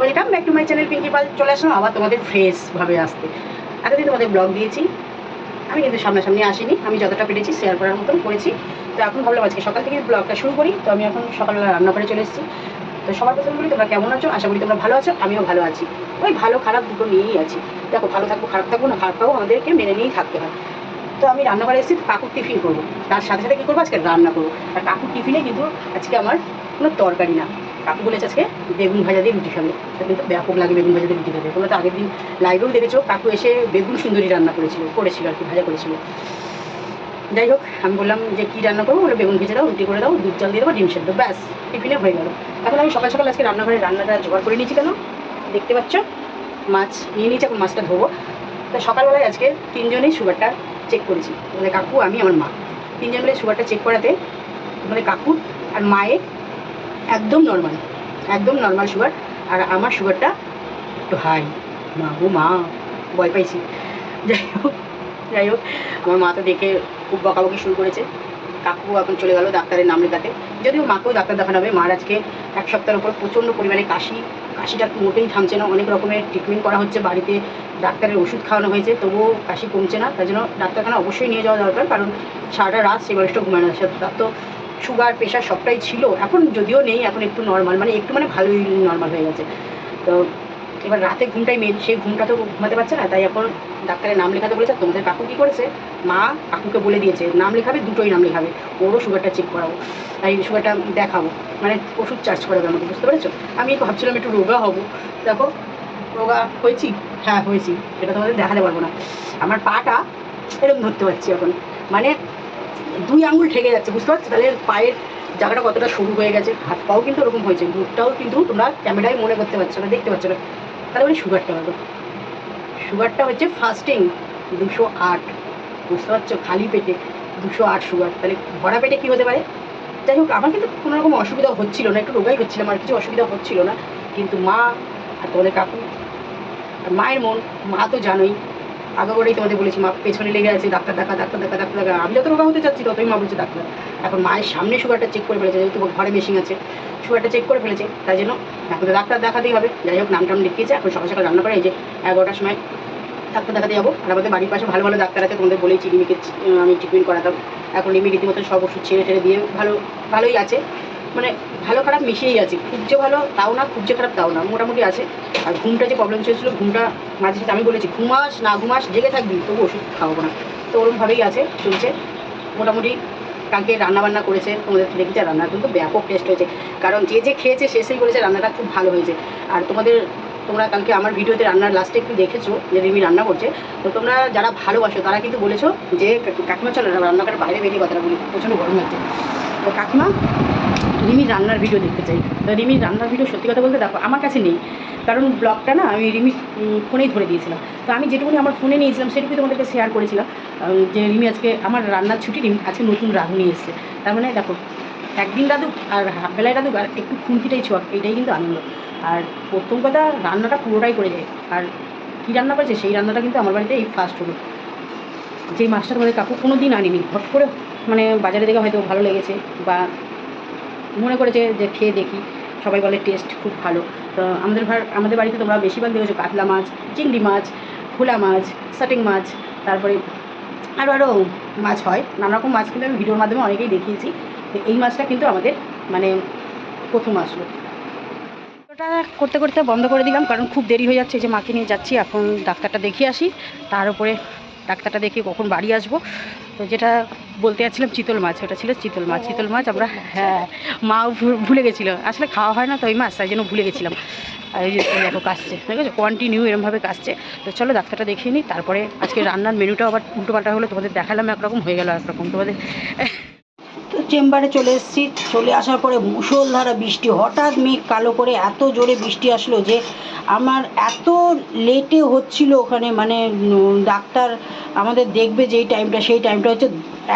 Welcome back to my channel Pinki Pal. চলে আসলাম আবার তোমাদের ফ্রেশভাবে আসতে। এতদিন তোমাদের ব্লগ দিয়েছি। আমি কিন্তু সামনাসামনি আসিনি। আমি যতটা পেরেছি শেয়ার করার মতন করেছি। তো এখন ভাবলাম আজকে সকাল থেকে ব্লগটা শুরু করি। তো আমি এখন সকালবেলা রান্না করে চলে এসেছি। তো সবার প্রথম বলি, তোমরা কেমন আছো? আশা করি তোমরা ভালো আছো, আমিও ভালো আছি। ওই ভালো খারাপ দুটো নিয়েই আছি। দেখো, ভালো থাকব, খারাপ থাকব না, খারাপ থাকব আমাদেরকে মেনে নিয়েই থাকতে হয়। তো আমি রান্নাঘরে এসেছি, কাকুর টিফিন করব। তার সাথে সাথে কী করব? আজকে রান্না করব। আর কাকুর টিফিনে কিন্তু আজকে আমার কোনো তরকারি না। কাকু বলেছে আজকে বেগুন ভাজা দিয়ে রুটি খাবে কিন্তু ব্যাপক লাগে বেগুন ভাজা দিয়ে রুটি খাবে। তোমরা তো আগের দিন লাইভেও দেখেছ, কাকু এসে বেগুন সুন্দরী রান্না করেছিল করেছিল আর কি, ভাজা করেছিল। যাই হোক, আমি বললাম যে কী রান্না করব? বলে বেগুন ভেজে দাও, রুটি করে দাও, দুধ চাল দিয়ে দেবো, ডিম সেদ্ধ, ব্যাস টিফিনে হয়ে গেল। এখন আমি সকাল সকাল আজকে রান্নাঘরে রান্নাটা জোগাড় করে নিয়েছি কেন? দেখতে পাচ্ছ, মাছ নিয়ে নিয়েছি, এখন মাছটা ধোবো। তো সকালবেলায় আজকে তিনজনেই সুগারটা চেক করেছি। মানে কাকু, আমি, আমার মা। তিনজন মিলে সুগারটা চেক করাতে মানে কাকুর আর মায়ের একদম নর্মাল একদম নর্মাল সুগার আর আমার সুগারটা একটু হাই মা গো, মা, ভয় পাইছি। যাই হোক যাই হোক, আমার মা তো দেখে খুব বকাবকি শুরু করেছে। কাকু এখন চলে গেল ডাক্তারের নাম লেখাতে। যদিও মাকেও ডাক্তার দেখানো হবে, মার আজকে এক সপ্তাহের উপর প্রচণ্ড পরিমাণে কাশি। কাশিটা মোটেই থামছে না, অনেক রকমের ট্রিটমেন্ট করা হচ্ছে, বাড়িতে ডাক্তারের ওষুধ খাওয়ানো হয়েছে, তবুও কাশি কমছে না। তার জন্য ডাক্তারখানা অবশ্যই নিয়ে যাওয়া দরকার, কারণ সারাটা রাত সে মানুষটা ঘুমানো আছে তার তো সুগার প্রেশার সবটাই ছিল। এখন যদিও নেই, এখন একটু নর্মাল মানে একটু মানে ভালোই নর্মাল হয়ে গেছে। তো এবার রাতে ঘুমটাই মেন সেই ঘুমটা তো ঘুমাতে পারছে না, তাই এখন ডাক্তারের নাম লেখাতে বলেছে, তোমাদের কাকু কী করেছে? মা কাকুকে বলে দিয়েছে, নাম লেখাবে, দুটোই নাম লেখাবে, ওরও সুগারটা চেক করাবো তাই সুগারটা দেখাবো মানে ওষুধ চার্জ করাবে আমাকে, বুঝতে পেরেছ? আমি ভাবছিলাম একটু রোগা হব, দেখো, রোগা হয়েছি? হ্যাঁ হয়েছি সেটা তোমাদের দেখাতে পারব না। আমার পাটা এরকম ধরতে পারছি এখন মানে দুই আঙুল ঠেকে যাচ্ছে, বুঝতে পারছ? তাহলে পায়ের জায়গাটা কতটা সরু হয়ে গেছে, হাত পাও কিন্তু ওরকম হয়েছে, মুখটাও কিন্তু তোমরা ক্যামেরায় মনে করতে পারছ না, দেখতে পাচ্ছ না। তাহলে বলি সুগারটা হলো সুগারটা হচ্ছে ফাস্টিং দুশো আট, বুঝতে পারছ? খালি পেটে দুশো আট সুগার তাহলে ভরা পেটে কী হতে পারে? যাই হোক, আমার কিন্তু কোনো রকম অসুবিধা হচ্ছিল না, একটু রোগাই হচ্ছিলাম, আর কিছু অসুবিধা হচ্ছিল না। কিন্তু মা আর তোমাদের কাকু, আর মায়ের মন, মা তো জানোই আগে করেই তোমাদের বলেছি, মা পেছনে লেগে আছে, ডাক্তার দেখা ডাক্তার দেখা ডাক্তার দেখা। আমি যত রোগা হতে চাচ্ছি ততই মা বলছে ডাক্তার। এখন মায়ের সামনে সুগারটা চেক করে ফেলেছে, যেহেতু ঘরে মেশিন আছে সুগারটা চেক করে ফেলেছে, তাই জন্য এখন তো ডাক্তার দেখাতেই হবে। যাই হোক, নাম টাম লিখিয়েছে, এখন সকাল সকাল রান্না করে এই যে এগারোটার সময় ডাক্তার দেখাতে যাব। আর আমাদের বাড়ির পাশে ভালো ভালো ডাক্তার আছে, তোমাদের বলেছি রিমিকে আমি ট্রিটমেন্ট করাতাম। এখন রিমি রীতিমতো সব ওষুধ ছেড়ে ছেড়ে দিয়ে ভালো, ভালোই আছে। মানে ভালো খারাপ মিশিয়েই আছে। খুব যে ভালো, তাও না, খুব যে খারাপ, তাও না। মোটামুটি আছে। আর ঘুমটা যে প্রবলেম চলছিল, ঘুমটা মাঝে সাথে আমি বলেছি, ঘুমাস, না ঘুমাস, জেগে থাকবি, তবু ওষুধ খাওয়াবো না। তো ওরকমভাবেই আছে, চলছে। মোটামুটি কালকে রান্নাবান্না করেছে, তোমাদের দেখেছে রান্না কিন্তু ব্যাপক টেস্ট হয়েছে। কারণ যে যে খেয়েছে, সে সেই বলেছে, রান্নাটা খুব ভালো হয়েছে। আর তোমাদের তোমরা কালকে আমার ভিডিওতে রান্নার লাস্টে একটু দেখেছ যে রিমি রান্না করছে। তো তোমরা যারা ভালোবাসো, তারা কিন্তু বলেছ যে কাকিমা চলো রান্নাঘরের বাইরে বেরিয়ে কথাটা বলি প্রচণ্ড গরম লাগছে। তো কাকিমা, রিমির রান্নার ভিডিও দেখতে চাই। তো রিমির রান্নার ভিডিও সত্যি কথা বলতে দেখো, আমার কাছে নেই। কারণ ব্লগটা না আমি রিমির ফোনেই ধরে দিয়েছিলাম। তো আমি যেটুকুনি আমার ফোনে নিয়েছিলাম, সেটুকুই তোমাদেরকে শেয়ার করেছিলাম। যে রিমি আজকে, আমার রান্নার ছুটি রিমি আজকে নতুন রাঁধুনি এসছে। তার মানে দেখো, একদিন রাঁধুক আর হাফ বেলায় রাঁধুক আর একটু খুন্তিটাই ছোঁয়াক এটাই কিন্তু আনন্দ। আর প্রথম কথা রান্নাটা পুরোটাই করে যায় আর কী রান্না করেছে সেই রান্নাটা কিন্তু আমার বাড়িতে এই ফার্স্ট হলো। যেই মাছটা তোমাদের কাকু কোনো দিন আনিনি। হট করে মানে বাজারে থেকে হয়তো ভালো লেগেছে বা মনে করেছে যে খেয়ে দেখি। সবাই বলে টেস্ট খুব ভালো। তো আমাদের আমাদের বাড়িতে তোমরা বেশিরভাগ দেখেছ কাতলা মাছ, চিংড়ি মাছ খোলা মাছ, সাটিং মাছ, তারপরে আরও আরও মাছ হয়। নানা রকম মাছ কিন্তু আমি ভিডিওর মাধ্যমে অনেকেই দেখিয়েছি। এই মাছটা কিন্তু আমাদের মানে প্রথম আসলো। ওটা করতে করতে বন্ধ করে দিলাম, কারণ খুব দেরি হয়ে যাচ্ছে যে মাকে নিয়ে যাচ্ছি, এখন ডাক্তারটা দেখিয়ে আসি, তার উপরে ডাক্তারটা দেখিয়ে কখন বাড়ি আসব। তো যেটা বলতে যাচ্ছিলাম, চিতল মাছ, ওটা ছিল চিতল মাছ চিতল মাছ আমরা হ্যাঁ মাও ভুলে গেছিল, আসলে খাওয়া হয় না তো ওই মাছ, তাই জন্য ভুলে গেছিলাম। আর এই যে দেখো কাশছে, ঠিক আছে কন্টিনিউ এরমভাবে কাশছে। তো চলো ডাক্তারটা দেখিয়ে নিই, তারপরে আজকে রান্নার মেনুটাও আবার উল্টোপাল্টা হলো, তোমাদের দেখালাম একরকম, হয়ে গেল একরকম, তোমাদের চেম্বারে চলে এসেছি। চলে আসার পরে মুষলধারা বৃষ্টি, হঠাৎ মেঘ কালো করে এত জোরে বৃষ্টি আসলো যে আমার এত লেটে হচ্ছিল ওখানে মানে ডাক্তার আমাদের দেখবে যেই টাইমটা সেই টাইমটা হচ্ছে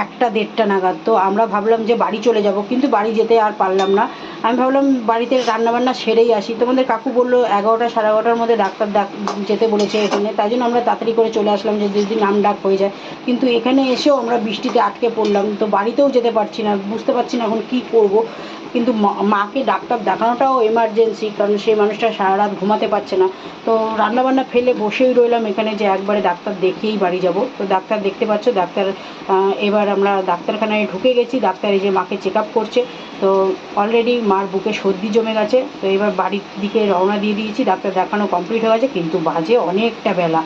একটা দেড়টা নাগাদ। তো আমরা ভাবলাম যে বাড়ি চলে যাব, কিন্তু বাড়ি যেতে আর পারলাম না। আমি ভাবলাম বাড়িতে রান্নাবান্না সেরেই আসি। তোমাদের কাকু বলল, এগারোটা সাড়ে এগারোটার মধ্যে ডাক্তার ডাক যেতে বলেছে এখানে। তাই জন্য আমরা তাড়াতাড়ি করে চলে আসলাম যে যদি নাম ডাক হয়ে যায়। কিন্তু এখানে এসেও আমরা বৃষ্টিতে আটকে পড়লাম। তো বাড়িতেও যেতে পারছি না, বুঝতে পারছি না এখন কী করব। কিন্তু মাকে ডাক্তার দেখানোটাও এমার্জেন্সি কারণ সেই মানুষটা সারা রাত ঘুমাতে পারছে না। তো রান্নাবান্না ফেলে বসেই রইলাম এখানে যে একবারে ডাক্তার দেখেই বাড়ি যাব। তো ডাক্তার দেখতে পাচ্ছ, ডাক্তার এবার আমরা ডাক্তারখানায় ঢুকে গেছি। ডাক্তার এই যে মাকে চেক আপ করছে। তো অলরেডি মার বুকে সর্দি জমে গেছে। তো এবার বাড়ির দিকে রওনা দিয়ে দিয়েছি। ডাক্তার দেখানো কমপ্লিট হয়ে গেছে, কিন্তু বাজে অনেকটা বেলা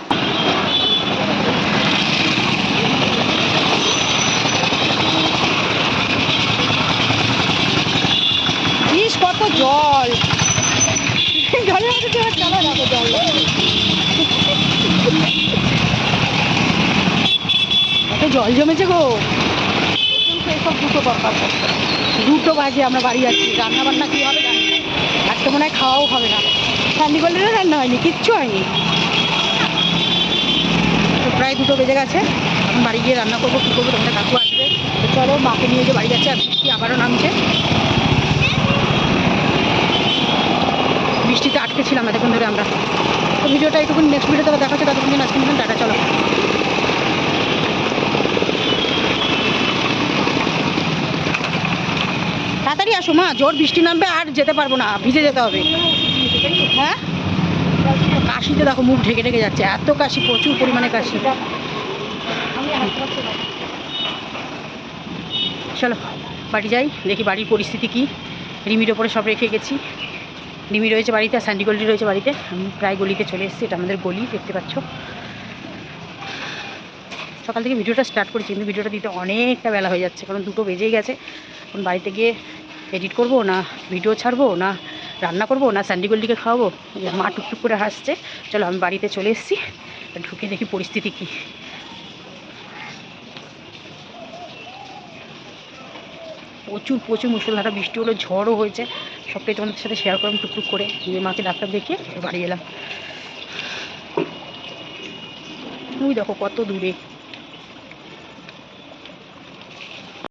ইস কত জল জলের মধ্যে তো এবার চলা যাবে জল কত জল জমেছে গো। সব দুটো দরকার। দুটো বাজে আমরা বাড়ি যাচ্ছি। রান্না বান্না কী হবে জানি আজকে মনে হয় খাওয়াও হবে না। চান্দিগলেরও রান্না হয়নি, কিচ্ছু হয়নি। তো প্রায় দুটো বেজে গেছে। এখন বাড়ি গিয়ে রান্না করব, কী করব তোমাদের কাকু আসবে। তো চলো, মাকে নিয়ে যে বাড়ি যাচ্ছে, আর বৃষ্টি আবারও নামছে। বৃষ্টিতে আটকে ছিলাম এতক্ষণ ধরে আমরা। তো ভিডিওটা একটু নেক্সট ভিডিওতে দেখা হচ্ছে। ততক্ষণ আজকে টাটা, চলো। তাড়াতাড়ি আসো, মা। জোর বৃষ্টি নামবে, আর যেতে পারব না। ভিজে যেতে হবে। হ্যাঁ? কাশিতে দেখো মুখ ঢেকে ঢেকে যাচ্ছে। এত কাশি, প্রচুর পরিমাণে কাশি। চলো, বাড়ি যাই। দেখি বাড়ির পরিস্থিতি কি। রিমির ওপরে সব রেখে গেছি। রিমি রয়েছে বাড়িতে, আর স্যান্ডি গলি রয়েছে বাড়িতে। আমি প্রায় গলিতে চলে এসেছি। এটা আমাদের গলি, দেখতে পাচ্ছ। সকাল থেকে ভিডিওটা স্টার্ট করেছি, কিন্তু ভিডিওটা দিতে অনেকটা বেলা হয়ে যাচ্ছে। কারণ দুটো বেজেই গেছে। এখন বাড়িতে গিয়ে এডিট করব না ভিডিও ছাড়বো না রান্না করব না স্যান্ডি গল্লিকে খাওয়াবো? মা টুকটুক করে হাসছে। চলো আমি বাড়িতে চলে এসেছি। ঢুকে দেখি পরিস্থিতি কী। প্রচুর প্রচুর মুসলধারা বৃষ্টি হলো, ঝড়ও হয়েছে। সবটাই তোমাদের সাথে শেয়ার করলাম টুকটুক করে। দিয়ে মাকে ডাক্তার দেখিয়ে বাড়ি এলাম। ওই দেখো কত দূরে।